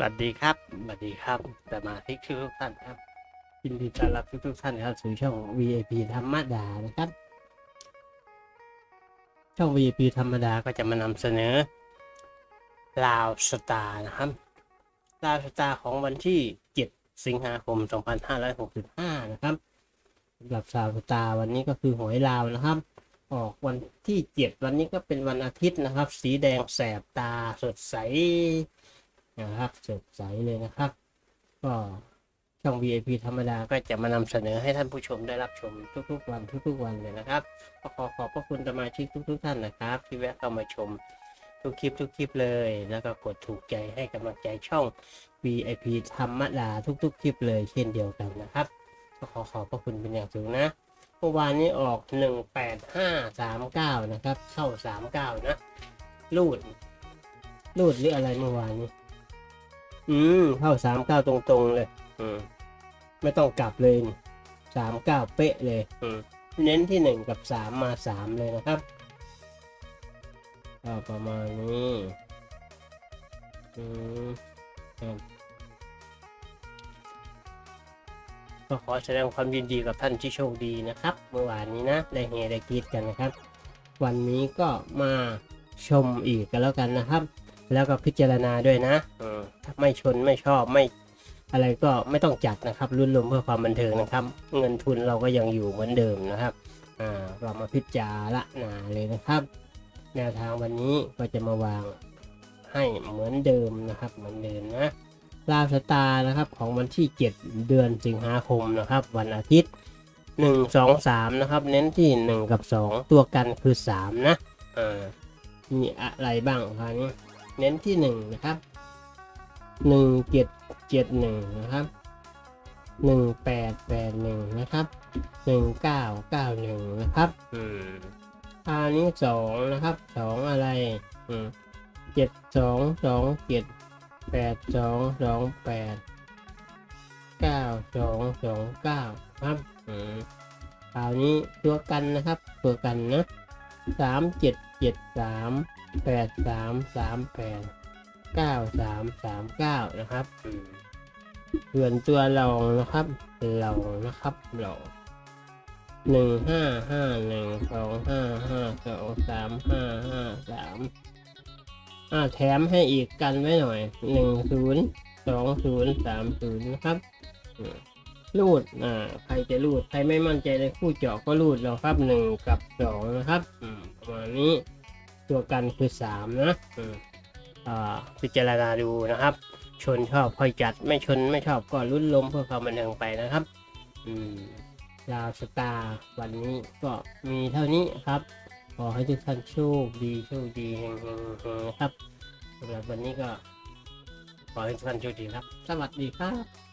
วัสดีครับ สวัสดีครับสมาชิกทุกท่านครับยินดีต้อนรับทุกทุกท่านครับสู่ช่อง VIP ธรรมดานะครับ ช่อง VIP ธรรมดาก็จะมานำเสนอลาวสตาร์นะครับลาวสตาร์ของวันที่ 7 สิงหาคม 2565 นะครับสำหรับลาวสตาร์วันนี้ก็คือหวยลาวนะครับ ออกวันที่ 7 วันนี้ก็เป็นวันอาทิตย์นะครับ สีแดงแสบตาสดใส นะครับสดใสเลยนะครับ ก็ช่อง VIP ธรรมดาก็จะมานำเสนอให้ท่านผู้ชมได้รับชมทุกๆ วันทุกๆวันเลยนะครับก็ขอขอบพระคุณสมาชิกทุก ๆ ท่านนะครับ ที่แวะเข้ามาชมทุกคลิปทุกคลิปเลย แล้วก็กดถูกใจให้กำลังใจช่อง VIP ธรรมดาทุกๆ คลิปเลยเช่นเดียวกันนะครับก็ขอขอบพระคุณเป็นอย่างสูงนะเมื่อวานนี้ออก 18539 นะครับ เข้า 39 นะ รูด รูดหรืออะไรเมื่อวานนี้ อืมเข้าสามเก้าตรงๆเลย อืมไม่ต้องกลับเลยสามเก้าเป๊ะเลย อืมเน้นที่หนึ่งกับสามมาสามเลยนะครับก็ประมาณนี้อืมครับก็ขอแสดงความยินดีกับท่านที่โชคดีนะครับ เมื่อวานนี้นะ ได้เฮได้กรีดกันนะครับ วันนี้ก็มาชมอีกกันแล้วกันนะครับ แล้วก็พิจารณาด้วยนะเออถ้าไม่ชนไม่ชอบไม่อะไรก็ไม่ต้องจัดนะครับรุ่นลมเพื่อความบันเทิงนะครับ เงินทุนเราก็ยังอยู่เหมือนเดิมนะครับอ่าเรามาพิจารณาเลยนะครับ แนวทางวันนี้ก็จะมาวางให้เหมือนเดิมนะครับเหมือนเดิมนะลาวสตาร์นะครับของวันที่ 7 เดือนสิงหาคมนะครับ วันอาทิตย์ 1 2 3 นะครับ เน้นที่ 1 กับ 2 ตัวกันคือ 3 นะอ่ามีอะไรบ้างคราวนี้ เน้นที่หนึ่งนะครับหนึ่งเจ็ดเจ็ดหนึ่งนะครับหนึ่งแปดแปดหนึ่งนะครับหนึ่งเก้าเก้าหนึ่งนะครับ อืมอันนี้สองนะครับสองอะไร อืมเจ็ดสองสองเจ็ดแปดสองสองแปดเก้าสองสองเก้าครับ อืมคราวนี้ตัวกันนะครับ ตัวกันนะ สามเจ็ดเจ็ดสามแปดสามสามแปดเก้าสามสามเก้านะครับส่วนตัวเรานะครับเรานะครับเราหนึ่งห้าห้าหนึ่งสองห้าห้าสองสามห้าห้าสามอ่าแถมให้อีกกันไว้หน่อยหนึ่งศูนย์สองศูนย์สามศูนย์นะครับ รูดอ่าใครจะรูด ใครไม่มั่นใจในคู่เจาะก็รูดเราครับหนึ่งกับสองนะครับอืมประมาณนี้ตัวกันคือสามนะอืมอ่าพิจารณาดูนะครับ ชนชอบค่อยจัดไม่ชนไม่ชอบก็ลุ้นลมเพื่อความบันเทิงไปนะครับ อืมลาวสตาร์วันนี้ก็มีเท่านี้ครับ ขอให้ทุกท่านโชคดีโชคดีเฮงเฮงเฮงนะครับสำหรับวันนี้ก็ขอให้ทุกท่านโชคดีครับ สวัสดีครับ